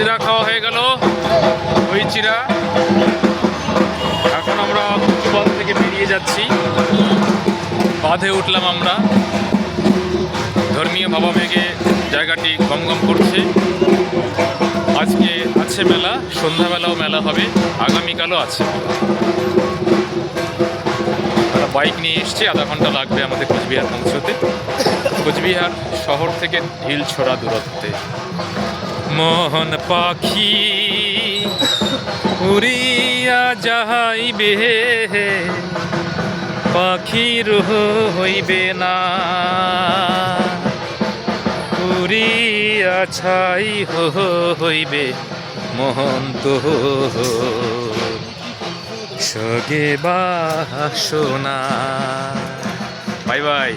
চিরা খাওয়া হয়ে গেল। ওই চিরা এখন আমরা বল থেকে বেরিয়ে যাচ্ছি। বাঁধে উঠলাম আমরা। ধর্মীয় ভাবাবেগে জায়গাটি গমগম করছে। আজকে আছে মেলা, সন্ধ্যাবেলাও মেলা হবে, আগামীকালও আছে। তারা বাইক নিয়ে এসছে, আধা ঘণ্টা লাগবে আমাদের কোচবিহার পৌঁছতে। কোচবিহার শহর থেকে ঢিল ছোড়া দূরত্বে। মোহন পাখি উড়িয়া যাহাইবে পাখির হইবে না। উড়িয়া ছাই হইবে মোহন তো সগে বাসনা বাই বাই